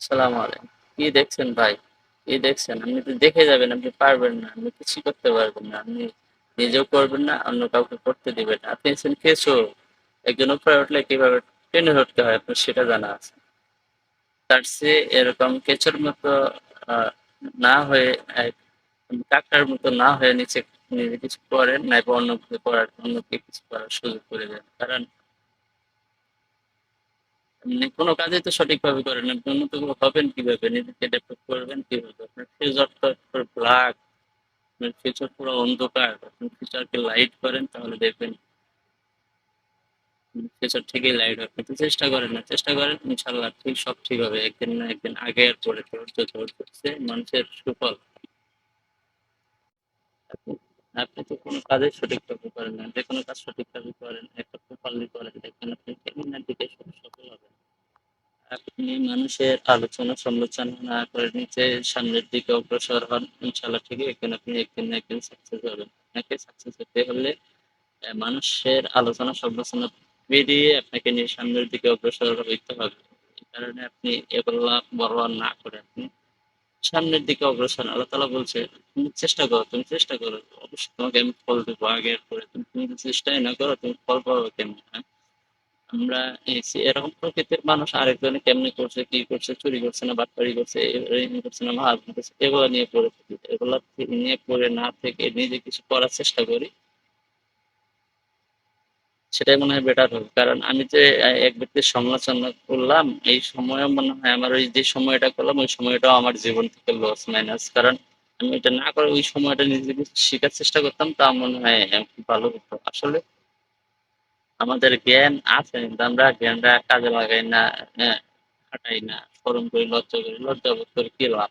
সালাম আলাইকুম। কি দেখছেন ভাই? কি দেখছেন? আপনি তো দেখে যাবেন, আপনি পারবেন না, আপনি কিছু করতে পারবেন না, আপনি নিজেও করবেন না, অন্য কাউকে করতে দিবেন না। আপনি আছেন কেঁচো একজন উপরে উঠলে কীভাবে টেনে উঠতে হয় আপনার সেটা জানা আছে। তার চেয়ে এরকম কেঁচোর মতো না হয়ে এক কাকার মতো না হয়ে নিচে কিছু করেন বা অন্য কিছু করার, অন্যকে কিছু করার সুযোগ করে দেন। কারণ কোনো কাজই তো সঠিকভাবে করেন না। আপনি উন্নত হবেন কীভাবে? নিজেকে ডেভেলপ করবেন কীভাবে? আপনার ফিউচারটা পুরো ব্ল্যাক আপনার ফিউচার পুরো অন্ধকার। আপনি ফিউচারকে লাইট করেন তাহলে দেখবেন ফিউচার ঠিকই লাইট হবে। কিন্তু চেষ্টা করেন না। চেষ্টা করেন, ইনশাল্লাহ ঠিক, সব ঠিক হবে। একদিন না একদিন আগে আর পরে ধৈর্য হচ্ছে। মানুষের সুফল। আপনি- আপনি তো কোনো কাজে সঠিকভাবে করেন না। যে কোনো কাজ সঠিকভাবে করেন, একটা প্রপারলি করেন। দেখবেন আপনি কেমন দিকে সফল হবেন আপনি মানুষের আলোচনা সমালোচনা না করে নিচে সামনের দিকে অগ্রসর হন ইনশাল্লাহ ঠিকই একদিন আপনি একদিন না একদিন সাকসেস হবেন আপনাকে সাকসেস হতে হলে মানুষের আলোচনা সমালোচনা বেরিয়ে আপনাকে নিয়ে সামনের দিকে অগ্রসর হইতে হবে। এই কারণে আপনি এগুলা বড় না করে আপনি সামনের দিকে অগ্রসর। আল্লাহ তালা বলছে, তুমি চেষ্টা করো, তুমি চেষ্টা করো। অবশ্যই তোমাকে আমি ফল দেবো আগের পরে। তুমি চেষ্টাই না করো, তুমি ফল পাবো কেমন হ্যাঁ? আমরা এরকম প্রকৃতির মানুষ আরেকজনে কেমনি করছে, কি করছে, চুরি করছে না বাটপাড়ি করছে করছে না করছে এগুলো নিয়ে পড়ে থাকি। এগুলো নিয়ে পড়ে না থেকে নিজে কিছু করার চেষ্টা করি। সেটাই মনে হয় বেটার হবে। কারণ আমি যে এক ব্যক্তির সমালোচনা করলাম, এই সময় মনে হয় আমার ওই যে সময়টা করলাম, ওই সময়টাও আমার জীবন থেকে লস মাইনাস কারণ আমি এটা না করে ওই সময়টা নিজে কিছু শেখার চেষ্টা করতাম, তা মনে হয় ভালো হতো। আসলে আমাদের জ্ঞান আছে কিন্তু আমরা জ্ঞানটা কাজে লাগাই না আহ, খাটাই না ফরম করি লজ্জা করি লজ্জা বোধ করে কি লাভ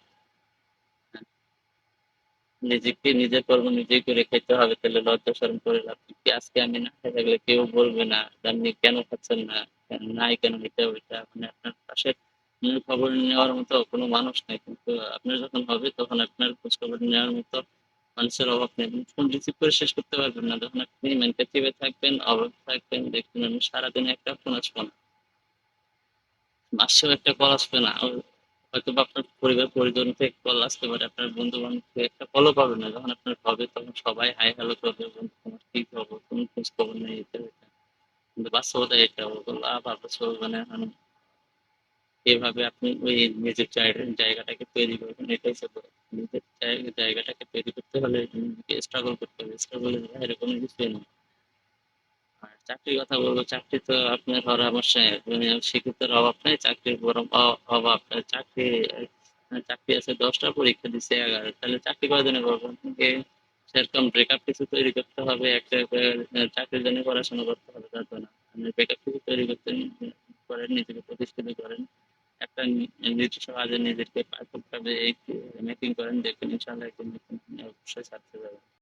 হ্যাঁ, নিজেকে নিজের কর্ম নিজেই করে খেতে হবে তাহলে লজ্জা শরম করে লাভ কি? আজকে আমি না খেয়ে থাকলে কেউ বলবে না আপনি কেন খাচ্ছেন না নাই কেন এটা ওইটা মানে আপনার পাশে খবর নেওয়ার মতো কোনো মানুষ নেই কিন্তু আপনার যখন হবে তখন আপনার খোঁজ খবর নেওয়ার মতো মানুষের অভাব নেই ফোন রিসিভ করে শেষ করতে পারবেন না। যখন আপনি মেন্টালিটিভে থাকবেন অভাব থাকবেন, দেখবেন আপনি সারাদিনে একটা ফোন আসব না। মাসেও একটা কল আসবে না। হয়তো বা আপনার পরিবার, পরিজন থেকে কল আসতে পারে। আপনার বন্ধু বান্ধব থেকে একটা কলও পাবে না। যখন আপনার হবে তখন সবাই হাই হ্যালো করবে। বন্ধু, তোমার কি খবর? তুমি খোঁজ খবর নেই। কিন্তু বাস্তবতা এটা। ওগুলো আবার মানে এভাবে আপনি ওই নিজের জায়গাটাকে তৈরি করবেন, এটাই বড়। নিজের জায়গাটাকে তৈরি করতে হলে স্ট্রাগল করতে হবে। স্ট্রাগলের বাইরে কোনো কিছুই নেই আর চাকরির কথা বলব, চাকরি তো আপনার হওয়ার আমার মানে শিক্ষিতের অভাব নেই, চাকরির অভাব। চাকরি চাকরি আছে, দশটা পরীক্ষা দিচ্ছে এগারো। তাহলে চাকরি কয়জনে করব? আপনাকে সেরকম ব্রেকআপ কিছু তৈরি করতে হবে, একটা চাকরির জন্য পড়াশোনা করতে হবে, তার জন্য। আপনি ব্রেকআপ কিছু তৈরি করতে করেন নিজেকে প্রতিষ্ঠিত করেন। একটা নির্দিষ্ট কাজে নিজেকে পারফেক্ট ভাবে মেকিং করেন দেখবেন ইনশাল্লাহ একটু অবশ্যই ছাড়তে যাবেন